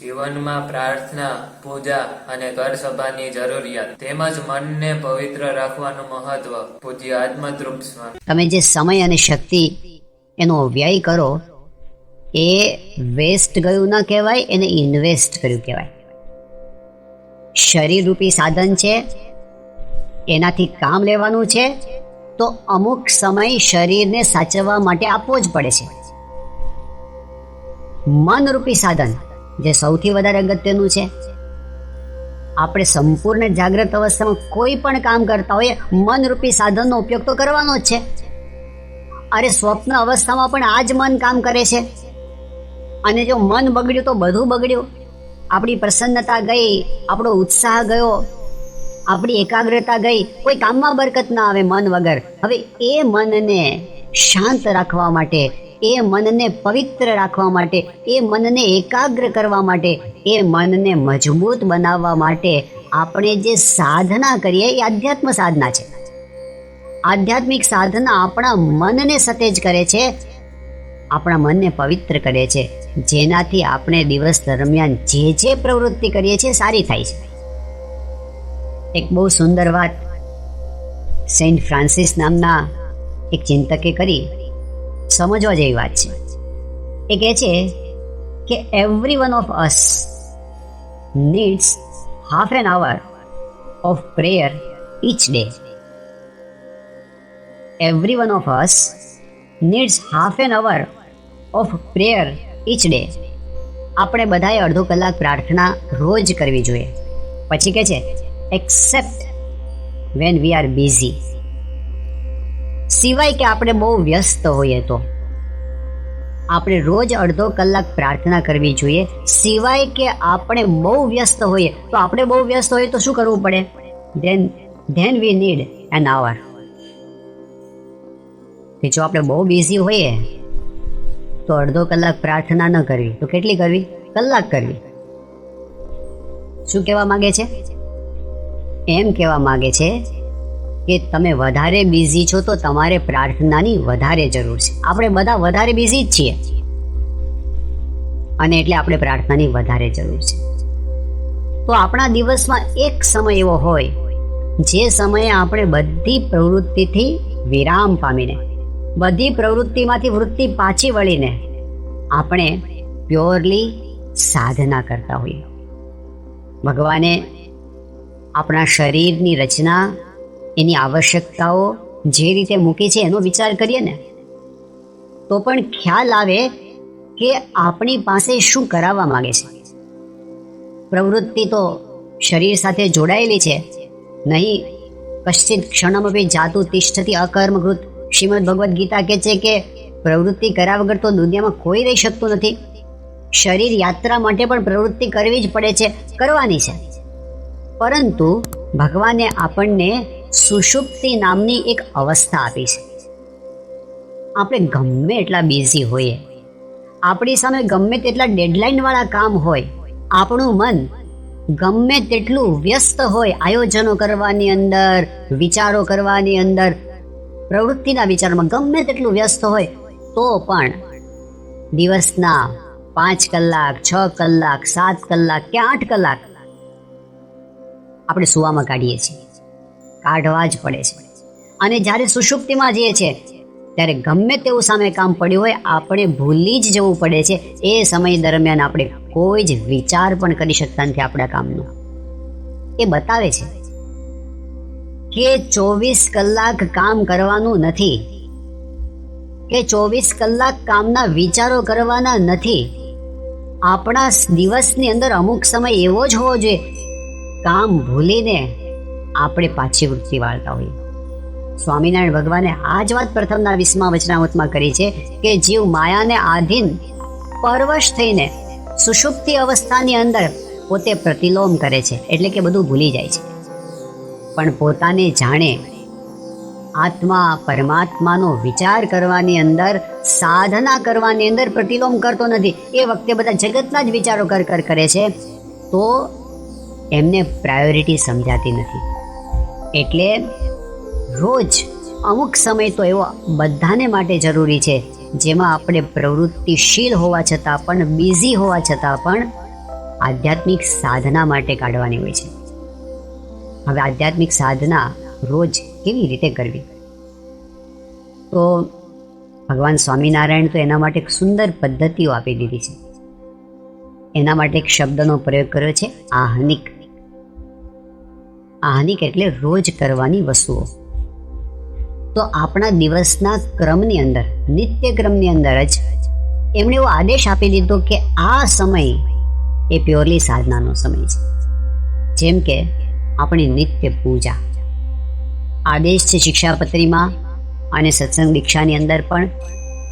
જીવનમાં પ્રાર્થના, પૂજા અને ઘર સભાની જરૂરિયાત તેમજ મનને પવિત્ર રાખવાનું મહત્વ પૂજ્ય સ્વામી. તમે જે સમય અને શક્તિ એનો વ્યય કરો, એ વેસ્ટ ગયું ના કહેવાય, એને ઇન્વેસ્ટ કર્યું કહેવાય. શરીર રૂપી સાધન છે, એનાથી કામ લેવાનું છે, તો અમુક સમય શરીરને સાચવવા માટે આપવો જ પડે છે. મનરૂપી સાધન. જે સૌથી વધારે અગત્યનું છે. આપણે સંપૂર્ણ જાગ્રત અવસ્થામાં કોઈ પણ કામ કરતા હોઈએ, મનરૂપી સાધનનો ઉપયોગ તો કરવાનો જ છે. અરે સ્વપ્ન અવસ્થામાં પણ આ જ મન કામ કરે છે. અને જો મન બગડ્યું તો બધું બગડ્યું. આપણી પ્રસન્નતા ગઈ, આપણો ઉત્સાહ ગયો, આપણી એકાગ્રતા ગઈ, કોઈ કામમાં બરકત ના આવે મન વગર. હવે એ મનને શાંત રાખવા માટે એ મનને પવિત્ર રાખવા માટે, એ મનને એકાગ્ર કરવા માટે, એ મનને મજબૂત બનાવવા માટે આપણે જે સાધના કરીએ, એ આધ્યાત્મ સાધના છે. આધ્યાત્મિક સાધના આપણા મનને સતેજ કરે છે, આપણા મનને પવિત્ર કરે છે. જેનાથી આપણે દિવસ દરમિયાન જે જે પ્રવૃત્તિ કરીએ છીએ, સારી થાય છે. એક બહુ સુંદર વાત સેન્ટ ફ્રાન્સિસ નામના એક ચિંતકે કરી. સમજવા જેવી વાત છે. એ કહે છે કે every one of us needs half an hour of prayer each day every one of us needs half an hour of prayer each day આપણે બધાએ અડધો કલાક પ્રાર્થના રોજ કરવી જોઈએ. પછી કે છે except when we are busy સિવાય કે આપણે બહુ વ્યસ્ત હોઈએ તો. આપણે રોજ અડધો કલાક પ્રાર્થના કરવી જોઈએ. સિવાય કે આપણે બહુ વ્યસ્ત હોઈએ, તો આપણે બહુ વ્યસ્ત હોઈએ તો શું કરવું પડે? Then then we need an hour કે જો આપણે બહુ બિઝી હોઈએ, તો અડધો કલાક પ્રાર્થના ન કરવી. તો કેટલી કરવી? કલાક કરવી. શું કહેવા માગે છે? એમ કહેવા માંગે છે કે તમે વધારે બિઝી છો તો તમારે પ્રાર્થનાની વધારે જરૂર છે. આપણે બધા વધારે બિઝી જ છીએ. અને એટલે આપણે પ્રાર્થનાની વધારે જરૂર છે. તો આપણા દિવસમાં એક સમય એવો હોય, જે સમયે આપણે બધી પ્રવૃત્તિથી વિરામ પામીને, બધી પ્રવૃત્તિમાંથી વૃત્તિ પાછી વળીને આપણે પ્યોરલી સાધના કરતા હોઈએ. ભગવાને આપણા શરીરની રચના એની આવશ્યકતાઓ જે રીતે મૂકી છે એનો વિચાર કરીએ ને, તો પણ ખ્યાલ આવે કે આપણી પાસે શું કરાવવા માંગે છે. પ્રવૃત્તિ તો શરીર સાથે જોડાયેલી છે, નહીં, કશ્ચિત ક્ષણમપી જાતુ તિષ્ઠતી અકર્મકૃત શ્રીમદ ભગવદ્ ગીતા કહે છે કે પ્રવૃત્તિ કર્યા વગર તો દુનિયામાં કોઈ રહી શકતું નથી. શરીર યાત્રા માટે પણ પ્રવૃત્તિ કરવી જ પડે છે, કરવાની છે. પરંતુ ભગવાને આપણને સુષુપ્તિ નામની એક અવસ્થા આપી છે. આપણે ગમે એટલા બિઝી હોઈએ, આપણી સામે ગમે તેટલા ડેડલાઇન વાળા કામ હોય, આપણું મન ગમે તેટલું વ્યસ્ત હોય આયોજનો કરવાની અંદર, વિચારો કરવાની અંદર, પ્રવૃત્તિના વિચારોમાં ગમે તેટલું વ્યસ્ત હોય, તો પણ દિવસના પાંચ કલાક, છ કલાક, સાત કલાક કે આઠ કલાક આપણે સુવામાં કાઢીએ છીએ. કાઢવા જ પડે છે. અને જ્યારે સુષુપ્તિમાં જઈએ છે ત્યારે ગમે તેવું સામે કામ પડ્યું હોય, આપણે ભૂલી જ જવું પડે છે. એ સમય દરમિયાન આપણે કોઈ જ વિચાર પણ કરી શકતા નથી આપણા કામનો. એ બતાવે છે કે ચોવીસ કલાક કામ કરવાનું નથી. કે ચોવીસ કલાક કામના વિચારો કરવાના નથી. આપણા દિવસની અંદર અમુક સમય એવો જ હોવો જોઈએ. કામ ભૂલીને આપણે પાછી વૃત્તિ વાળતા હોઈએ. સ્વામિનારાયણ ભગવાને આ જ વાત પ્રથમના વીસમા વચનાવતમાં કરી છે કે જીવ માયાને આધીન પરવશ થઈને સુષુપ્તિ અવસ્થાની અંદર પોતે પ્રતિલોમ કરે છે, એટલે કે બધું ભૂલી જાય છે. પણ પોતાને જાણે આત્મા પરમાત્માનો વિચાર કરવાની અંદર, સાધના કરવાની અંદર પ્રતિલોમ કરતો નથી. એ વખતે બધા જગતના જ વિચારો કર કર, કરે છે, તો એમને પ્રાયોરિટી સમજાતી નથી. એટલે રોજ અમુક સમય તો એવો બધાને માટે જરૂરી છે, જેમાં આપણે પ્રવૃત્તિશીલ હોવા છતાં પણ બિઝી હોવા છતાં પણ આધ્યાત્મિક સાધના માટે કાઢવાની હોય છે. હવે આધ્યાત્મિક સાધના રોજ કેવી રીતે કરવી? તો ભગવાન સ્વામિનારાયણ તો એના માટે એક સુંદર પદ્ધતિઓ આપી દીધી છે. એના માટે એક શબ્દનો પ્રયોગ કર્યો છે, આહનિક આહનિક એટલે રોજ કરવાની વસ્તુઓ. તો આપણા દિવસના ક્રમની અંદર, નિત્ય ક્રમની અંદર જ એમણે એવો આદેશ આપી દીધો કે આ સમય એ પ્યોરલી સાધનાનો સમય છે. જેમ કે આપણી નિત્ય પૂજા. આદેશ છે શિક્ષાપત્રીમાં અને સત્સંગ દીક્ષાની અંદર પણ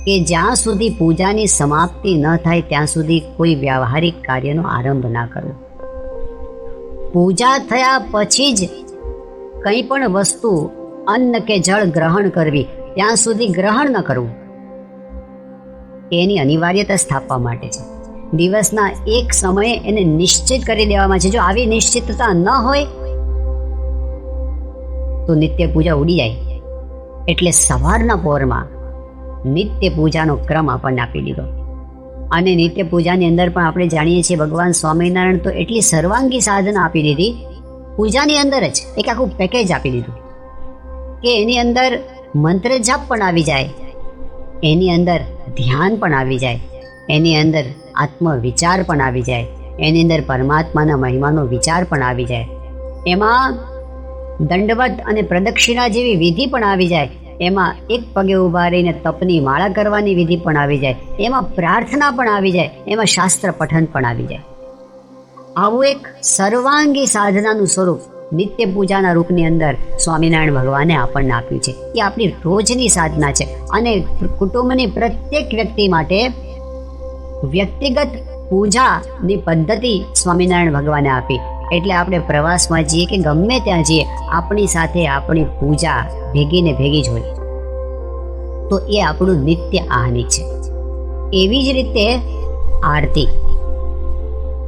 કે જ્યાં સુધી પૂજાની સમાપ્તિ ન થાય ત્યાં સુધી કોઈ વ્યવહારિક કાર્યનો આરંભ ના કરવો. પૂજા થયા પછી જ કંઈ પણ વસ્તુ, અન્ન કે જળ ગ્રહણ કરવી, ત્યાં સુધી ગ્રહણ ન કરવું. એની અનિવાર્યતા સ્થાપવા માટે છે. દિવસના એક સમયે એને નિશ્ચિત કરી દેવામાં છે. જો આવી નિશ્ચિતતા ન હોય, તો નિત્ય પૂજા ઉડી જાય. એટલે સવારના પોરમાં નિત્ય પૂજાનો ક્રમ આપણને આપી દીધો. અને નિત્ય પૂજાની અંદર પણ આપણે જાણીએ છીએ ભગવાન સ્વામિનારાયણ તો એટલી સર્વાંગી સાધના આપી દીધી. પૂજાની અંદર જ એક આખું પેકેજ આપી દીધું. કે એની અંદર મંત્ર જાપ પણ આવી જાય. એની અંદર ધ્યાન પણ આવી જાય. એની અંદર આત્મવિચાર પણ આવી જાય. એની અંદર પરમાત્માના મહિમાનો વિચાર પણ આવી જાય. એમાં દંડવત અને પ્રદક્ષિણા જેવી વિધિ પણ આવી જાય. એમાં એક પગે ઊભા રહીને તપની માળા કરવાની વિધિ પણ આવી જાય. એમાં પ્રાર્થના પણ આવી જાય. એમાં શાસ્ત્ર પઠન પણ આવી જાય. આવું એક સર્વાંગી સાધનાનું સ્વરૂપ નિત્ય પૂજાના રૂપની અંદર સ્વામિનારાયણ ભગવાને આપણને આપ્યું છે. એ આપણી રોજની સાધના છે અને કુટુંબની પ્રત્યેક વ્યક્તિ માટે વ્યક્તિગત પૂજાની પદ્ધતિ સ્વામિનારાયણ ભગવાને આપી. એટલે આપણે પ્રવાસમાં જઈએ કે ગમે ત્યાં જઈએ, આપણી સાથે આપણી પૂજા ભેગી ને ભેગી જ હોય. તો એ આપણું નિત્ય આહની છે. એવી જ રીતે આરતી.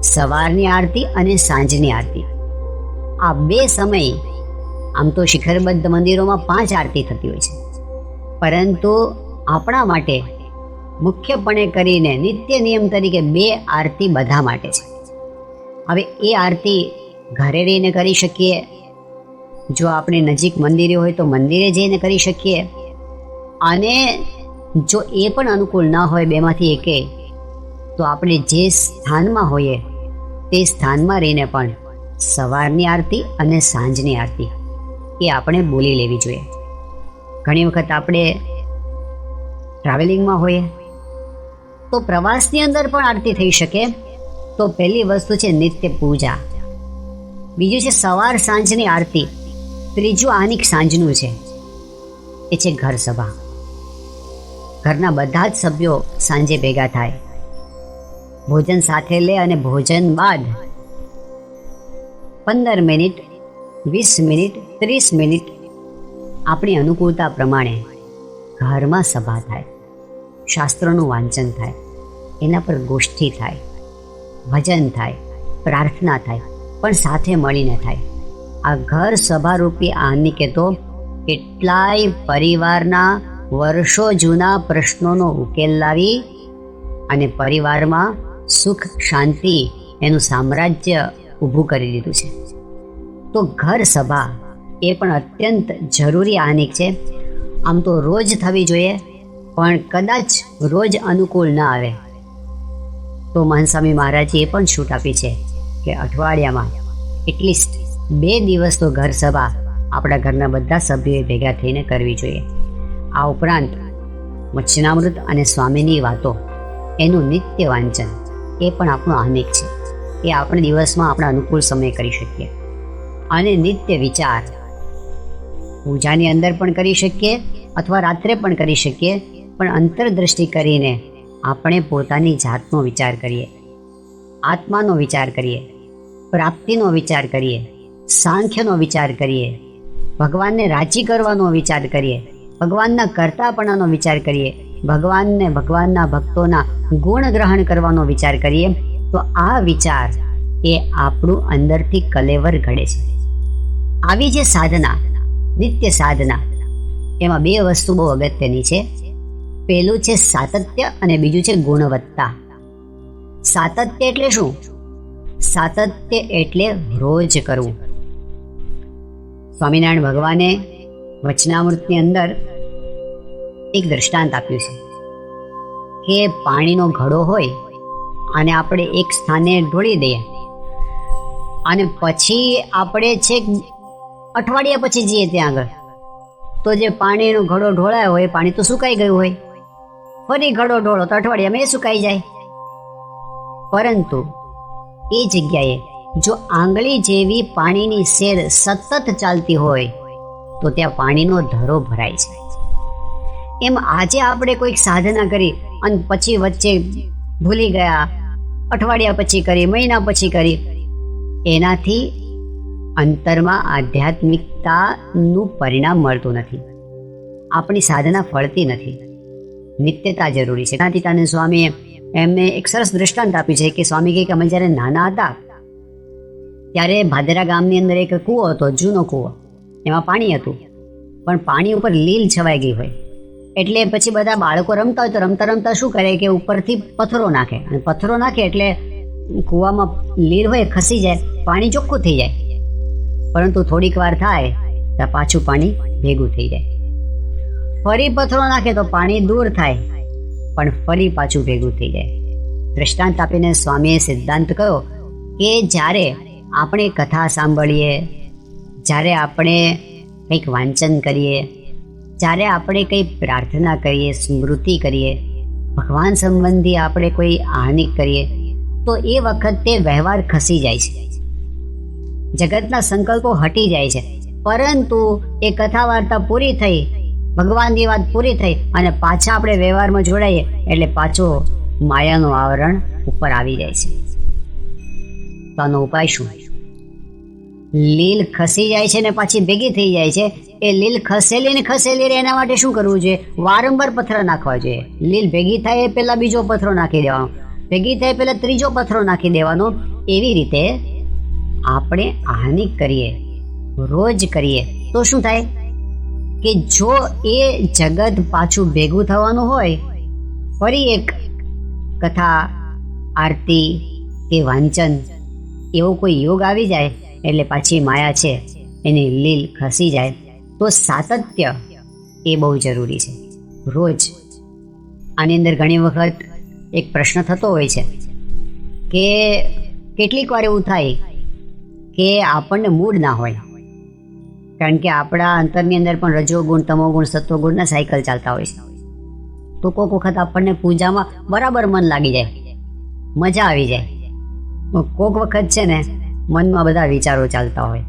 સવારની આરતી અને સાંજની આરતી. આ બે સમય આમ તો શિખરબદ્ધ મંદિરોમાં પાંચ આરતી થતી હોય છે. પરંતુ આપણા માટે મુખ્યપણે કરીને નિત્ય નિયમ તરીકે બે આરતી બધા માટે છે. હવે એ આરતી ઘરે રહીને કરી શકીએ. જો આપણે નજીક મંદિરે હોય તો મંદિરે જઈને કરી શકીએ. અને જો એ પણ અનુકૂળ ન હોય બેમાંથી એકે, તો આપણે જે સ્થાનમાં હોઈએ તે સ્થાનમાં રહીને પણ સવારની આરતી અને સાંજની આરતી એ આપણે બોલી લેવી જોઈએ. ઘણી વખત આપણે ટ્રાવેલિંગમાં હોઈએ તો પ્રવાસની અંદર પણ આરતી થઈ શકે. તો પહેલી વસ્તુ છે નિત્ય પૂજા. બીજું છે સવાર સાંજની આરતી. ત્રીજું આનિક સાંજનું છે. એ છે ઘર સભા. ઘરના બધા જ સભ્યો સાંજે ભેગા થાય. ભોજન સાથે લે અને ભોજન બાદ પંદર મિનિટ, વીસ મિનિટ, ત્રીસ મિનિટ આપણી અનુકૂળતા પ્રમાણે ઘરમાં સભા થાય. શાસ્ત્રોનું વાંચન થાય. એના પર ગોષ્ઠી થાય. ભજન થાય, પ્રાર્થના થાય, પણ સાથે મળીને થાય. આ ઘર સભારૂપી આનિકે તો કેટલાય પરિવારના વર્ષો જૂના પ્રશ્નોનો ઉકેલ લાવી અને પરિવારમાં સુખ, શાંતિ એનું સામ્રાજ્ય ઊભું કરી દીધું છે. તો ઘર સભા એ પણ અત્યંત જરૂરી આનિક છે. આમ તો રોજ થવી જોઈએ, પણ કદાચ રોજ અનુકૂળ ન આવે. તો મહાનસ્વામી મહારાજે એ પણ છૂટ આપી છે કે અઠવાડિયામાં એટલીસ્ટ બે દિવસ તો ઘર સભા આપણા ઘરના બધા સભ્યોએ ભેગા થઈને કરવી જોઈએ. આ ઉપરાંત મચ્છનામૃત અને સ્વામીની વાતો, એનું નિત્ય વાંચન, એ પણ આપણું આનેક છે. એ આપણે દિવસમાં આપણા અનુકૂળ સમય કરી શકીએ. અને નિત્ય વિચાર પૂજાની અંદર પણ કરી શકીએ અથવા રાત્રે પણ કરી શકીએ, પણ અંતરદ્રષ્ટિ કરીને આપણે પોતાની જાતનો વિચાર કરીએ, આત્માનો વિચાર કરીએ, પ્રાપ્તિનો વિચાર કરીએ, સાંખ્યનો વિચાર કરીએ, ભગવાનને રાજી કરવાનો વિચાર કરીએ, ભગવાનના કરતાપણાનો વિચાર કરીએ, ભગવાનને ભગવાનના ભક્તોના ગુણ ગ્રહણ કરવાનો વિચાર કરીએ, તો આ વિચાર એ આપણું અંદરથી કલેવર ઘડે છે. આવી જે સાધના, નિત્ય સાધના, એમાં બે વસ્તુ બહુ અગત્યની છે. પહેલું છે સાતત્ય અને બીજું છે ગુણવત્તા. સાતત્ય એટલે શું? સાતત્ય એટલે રોજ કરવું. સ્વામિનારાયણ ભગવાને વચનામૃતની અંદર એક દ્રષ્ટાંત આપ્યું છે. કે પાણીનો ઘડો હોય અને આપણે એક સ્થાને ઢોળી દઈએ. અને પછી આપણે છેક અઠવાડિયા પછી જઈએ ત્યાં આગળ. તો જે પાણીનો ઘડો ઢોળાયો હોય, પાણી તો સુકાઈ ગયું હોય. ફરી ઘડો ઢોળો તો અઠવાડિયામાં એ સુકાઈ જાય. પરંતુ એ જગ્યાએ જો આંગળી જેવી પાણીની શેર સતત ચાલતી હોય, તો ત્યાં પાણીનો ધરો ભરાય છે. એમ આજે આપણે કોઈક સાધના કરી અને પછી વચ્ચે ભૂલી ગયા, અઠવાડિયા પછી કરી, મહિના પછી કરી. એનાથી અંતરમાં આધ્યાત્મિકતાનું પરિણામ મળતું નથી. આપણી સાધના ફળતી નથી. નિત્યતા જરૂરી છે. ગાંધીતાને સ્વામીએ એમને એક સરસ દ્રષ્ટાંત આપ્યું છે કે સ્વામી કહે કે અમે જ્યારે નાના હતા, ત્યારે ભાદરા ગામની અંદર એક કૂવો હતો, જૂનો કૂવો. એમાં પાણી હતું, પણ પાણી ઉપર લીલ છવાઈ ગઈ હોય. એટલે પછી બધા બાળકો રમતા હોય તો રમતા રમતા શું કરે કે ઉપરથી પથ્થરો નાખે. અને પથ્થરો નાખે એટલે કૂવામાં લીલ હોય, ખસી જાય, પાણી ચોખ્ખું થઈ જાય. પરંતુ થોડીક વાર થાય તો પાછું પાણી ભેગું થઈ જાય. ફરી પથ્થરો નાખે તો પાણી દૂર થાય. પણ ફરી પાછું ભેગું થઈ જાય. દ્રષ્ટાંત આપીને સ્વામીએ સિદ્ધાંત કહ્યો કે જ્યારે આપણે કથા સાંભળીએ, જ્યારે આપણે કંઈક વાંચન કરીએ, જ્યારે આપણે કંઈ પ્રાર્થના કરીએ, સ્મૃતિ કરીએ, ભગવાન સંબંધી આપણે કોઈ આહનિક કરીએ, તો એ વખતે વ્યવહાર ખસી જાય છે. જગતના સંકલ્પો હટી જાય છે. પરંતુ એ કથા વાર્તા પૂરી થઈ ભગવાનની વાત પૂરી થઈ અને પાછા આપણે વ્યવહારમાં જોડાઈએ એટલે પાછો માયાનું આવરણ ઉપર આવી જાય છે. તો આનો ઉપાય શું? લીલ ખસી જાય છે ને પાછી ભેગી થઈ જાય છે. એ લીલ ખસેલી ને ખસેલી રહે એના માટે શું કરવું જોઈએ? વારંવાર પથ્થર નાખવા જોઈએ. લીલ ભેગી થાય એ પહેલા બીજો પથ્થરો નાખી દેવાનો. ભેગી થાય પહેલાં ત્રીજો પથ્થરો નાખી દેવાનો. એવી રીતે આપણે હાનિ કરીએ, રોજ કરીએ. તો શું થાય? કે જો એ જગત પાછું ભેગું થવાનું હોય, ફરી એક કથા, આરતી કે વાંચન, એવો કોઈ યોગ આવી જાય, એટલે પાછી માયા છે, એની લીલ ખસી જાય, તો સાતત્ય એ બહુ જરૂરી છે. રોજ આની અંદર ઘણી વખત એક પ્રશ્ન થતો હોય છે કે કેટલીક વાર એવું થાય કે આપણને મૂડ ના હોય. કારણ કે આપણા અંતરની અંદર પણ રજોગુણ, તમોગુણ, સત્વગુણના સાયકલ ચાલતા હોય છે. તો કોઈક વખત આપણને પૂજામાં બરાબર મન લાગી જાય. મજા આવી જાય. કોઈક વખત છે ને, મનમાં બધા વિચારો ચાલતા હોય.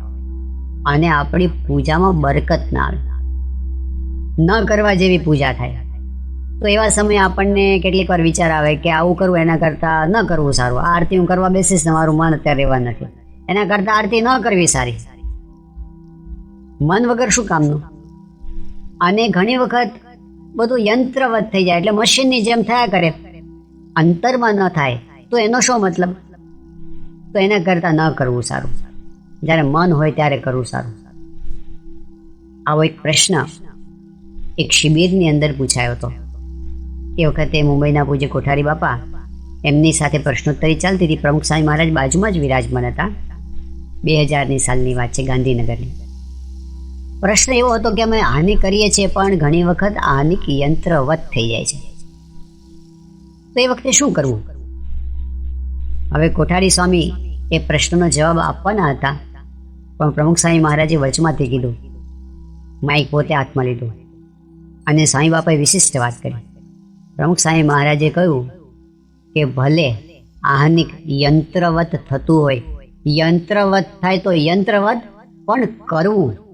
અને આપણી પૂજામાં બરકત ના આવે. ન કરવા જેવી પૂજા થાય. તો એવા સમયે આપણને કેટલીક વાર વિચાર આવે કે આવું કરવું એના કરતાં ન કરવું સારું. આરતી હું કરવા બેસીશ ને મારું મન અત્યારે રહેવા નથી. એના કરતાં આરતી ન કરવી સારી. મન વગર શું કામનું? અને ઘણી વખત બધું યંત્રવત થઈ જાય, એટલે મશીનની જેમ થયા કરે. અંતરમાં ન થાય, તો એનો શું મતલબ? તો એના કરતાં ન કરવું સારું. જ્યારે મન હોય ત્યારે કરવું સારું. આવો એક પ્રશ્ન એક શિબિરની અંદર પૂછાયો હતો. એ વખતે મુંબઈના પૂજ્ય કોઠારી બાપા એમની સાથે પ્રશ્નોત્તરી ચાલતી હતી. પ્રમુખ સ્વામી મહારાજ બાજુમાં જ વિરાજમાન હતા. બે હજારની સાલની વાત છે ગાંધીનગરની. પ્રશ્ન એવો હતો કે અમે હાનિ કરીએ છીએ, પણ ઘણી વખત હાનિક યંત્રવત થઈ જાય છે. તો એ વખતે શું કરવું? હવે કોઠારી સ્વામી એ પ્રશ્નનો જવાબ આપવાના હતા, પણ પ્રમુખ સ્વામી મહારાજે વચમાંથી કીધું માઇક પોતે હાથમાં લીધું. અને સ્વામી બાપાએ વિશિષ્ટ વાત કરી. પ્રમુખ સ્વામી મહારાજે કહ્યું કે ભલે આહનિક યંત્રવત થતું હોય, યંત્રવત થાય તો યંત્રવત પણ કરવું